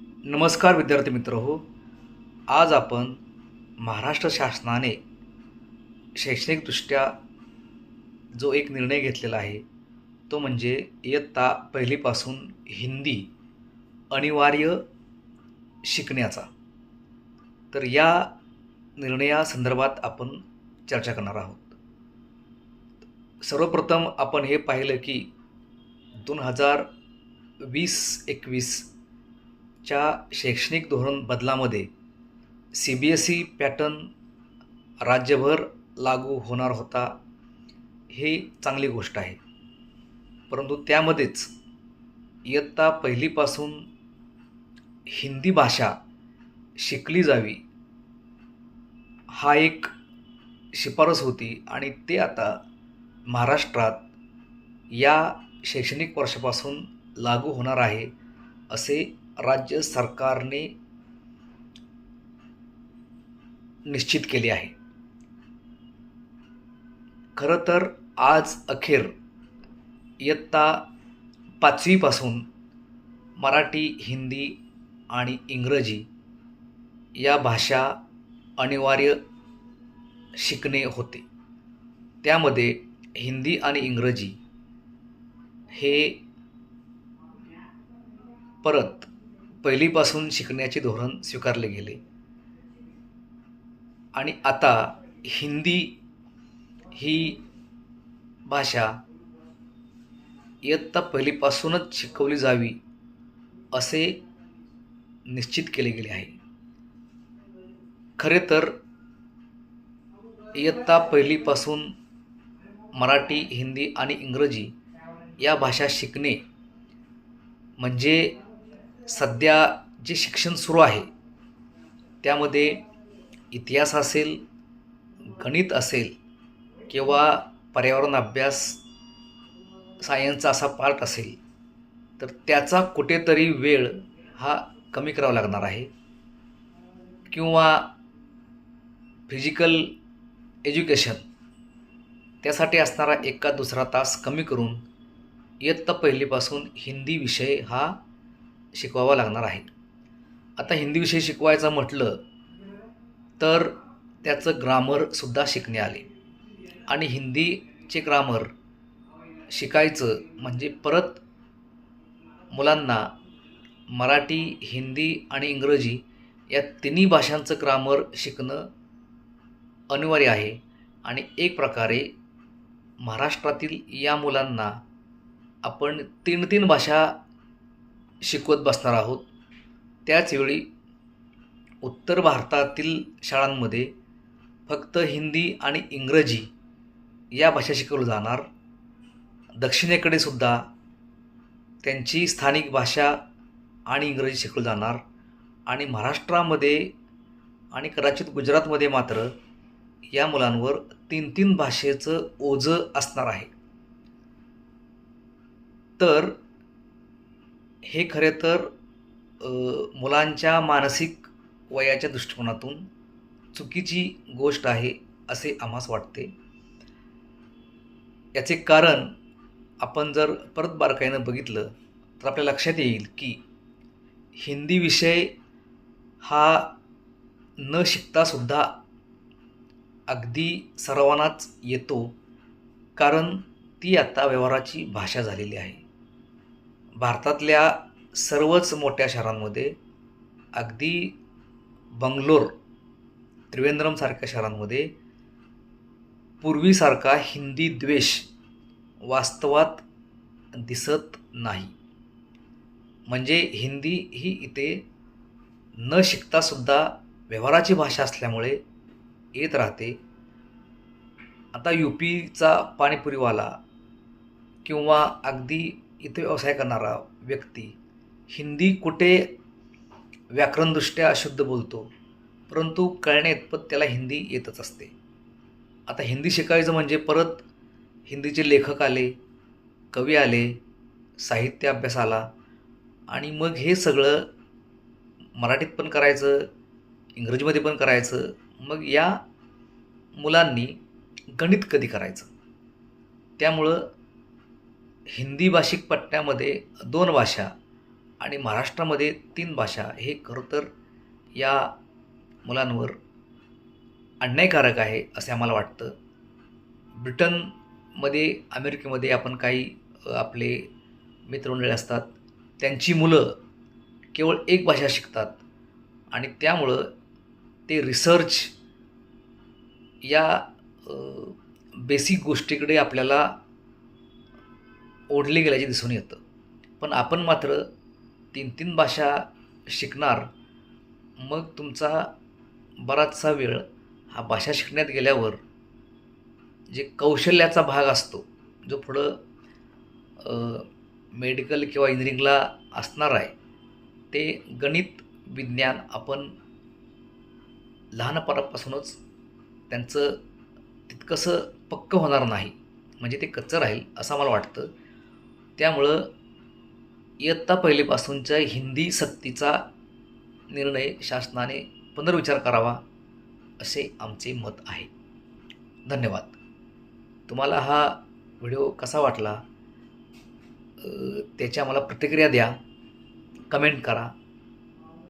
नमस्कार विद्यार्थी मित्र हो आज आपण महाराष्ट्र शासनाने शैक्षणिकदृष्ट्या जो एक निर्णय घेतलेला आहे तो म्हणजे इयत्ता पहिलीपासून हिंदी अनिवार्य शिकण्याचा. तर या निर्णयासंदर्भात आपण चर्चा करणार आहोत. सर्वप्रथम आपण हे पाहिलं की दोन हजार वीस एकवीस च्या शैक्षणिक धोरण बदलामध्ये C B S E pattern राज्यभर लागू होणार होता हे चांगली गोष्ट आहे. परंतु त्यामध्येच इयत्ता पहिलीपासून हिंदी भाषा शिकली जावी हा एक शिफारस होती आणि ते आता महाराष्ट्रात या शैक्षणिक वर्षापासून लागू होणार आहे असे राज्य सरकारने निश्चित केले आहे. खरं तर आज अखेर इयत्ता पाचवीपासून मराठी हिंदी आणि इंग्रजी या भाषा अनिवार्य शिकणे होते. त्यामध्ये हिंदी आणि इंग्रजी हे परत पहिलीपासून शिकण्याचे धोरण स्वीकारले गेले. आणि आता हिंदी ही भाषा इयत्ता पहिलीपासूनच शिकवली जावी असे निश्चित केले गेले आहे. खरे तर इयत्ता पहिलीपासून मराठी हिंदी आणि इंग्रजी या भाषा शिकणे म्हणजे सध्या जे शिक्षण सुरू आहे त्यामध्ये इतिहास असेल गणित असेल किंवा पर्यावरण अभ्यास सायन्सचा असा पार्ट असेल तर त्याचा कुठेतरी वेळ हा कमी करावा लागणार आहे. किंवा फिजिकल एज्युकेशन त्यासाठी असणारा एका दुसरा तास कमी करून इयत्ता पहिलीपासून हिंदी विषय हा शिकवावा लागणार आहे. आता हिंदी विषय शिकवायचा म्हटलं तर त्याचं ग्रामरसुद्धा शिकणे आले. आणि हिंदीचे ग्रामर शिकायचं म्हणजे परत मुलांना मराठी हिंदी आणि इंग्रजी या तिन्ही भाषांचं ग्रामर शिकणं अनिवार्य आहे. आणि एक प्रकारे महाराष्ट्रातील या मुलांना आपण तीन तीन भाषा शिकवत बसणार आहोत. त्याचवेळी उत्तर भारतातील शाळांमध्ये फक्त हिंदी आणि इंग्रजी या भाषा शिकवल्या जाणार. दक्षिणेकडे सुद्धा त्यांची स्थानिक भाषा आणि इंग्रजी शिकवली जाणार. आणि महाराष्ट्रामध्ये आणि कदाचित गुजरातमध्ये मात्र या मुलांवर तीन तीन भाषेचं ओझं असणार आहे. तर हे खरे तर मुलांच्या मानसिक वयाच्या दृष्टिकोनातून चुकीची गोष्ट आहे असे आम्हास वाटते. याचे कारण आपण जर परत बारकाईनं बघितलं तर आपल्या लक्षात येईल की हिंदी विषय हा न शिकतासुद्धा अगदी सर्वांनाच येतो कारण ती आता व्यवहाराची भाषा झालेली आहे. भारतातल्या सर्वच मोठ्या शहरांमध्ये अगदी बंगलोर त्रिवेंद्रमसारख्या शहरांमध्ये पूर्वीसारखा हिंदी द्वेष वास्तवात दिसत नाही. म्हणजे हिंदी ही इथे न शिकतासुद्धा व्यवहाराची भाषा असल्यामुळे येत राहते. आता यू पीचा पाणीपुरीवाला किंवा अगदी इथे व्यवसाय करणारा व्यक्ती हिंदी कुठे व्याकरणदृष्ट्या अशुद्ध बोलतो परंतु कळण्याइतपत त्याला हिंदी येतच असते. आता हिंदी शिकायचं म्हणजे परत हिंदीचे लेखक आले कवी आले साहित्य अभ्यास आला आणि मग हे सगळं मराठीत पण करायचं इंग्रजीमध्ये पण करायचं मग या मुलांनी गणित कधी करायचं? त्यामुळं हिंदी भाषिक पट्ट्यामध्ये दोन भाषा आणि महाराष्ट्रामध्ये तीन भाषा हे खरं तर या मुलांवर अन्यायकारक आहे असे आम्हाला वाटतं. ब्रिटनमध्ये अमेरिकेमध्ये आपण काही आपले मित्रमंडळी असतात त्यांची मुलं केवळ एक भाषा शिकतात आणि त्यामुळं ते रिसर्च या बेसिक गोष्टीकडे आपल्याला ओढले गेल्याचे दिसून येतं. पण आपण मात्र तीन तीन भाषा शिकणार मग तुमचा बराचसा वेळ हा भाषा शिकण्यात गेल्यावर जे कौशल्याचा भाग असतो जो पुढं मेडिकल किंवा इंजिनिअरिंगला असणार आहे ते गणित विज्ञान आपण लहानपणापासूनच त्यांचं तितकंसं पक्क होणार नाही. म्हणजे ते कच्चं राहील असं मला वाटतं. त्यामुळं इयत्ता पहिलीपासूनच्या हिंदी सक्तीचा निर्णय शासनाने पुनर्विचार करावा असे आमचे मत आहे. धन्यवाद. तुम्हाला हा व्हिडिओ कसा वाटला? त्याची आम्हाला प्रतिक्रिया द्या. कमेंट करा.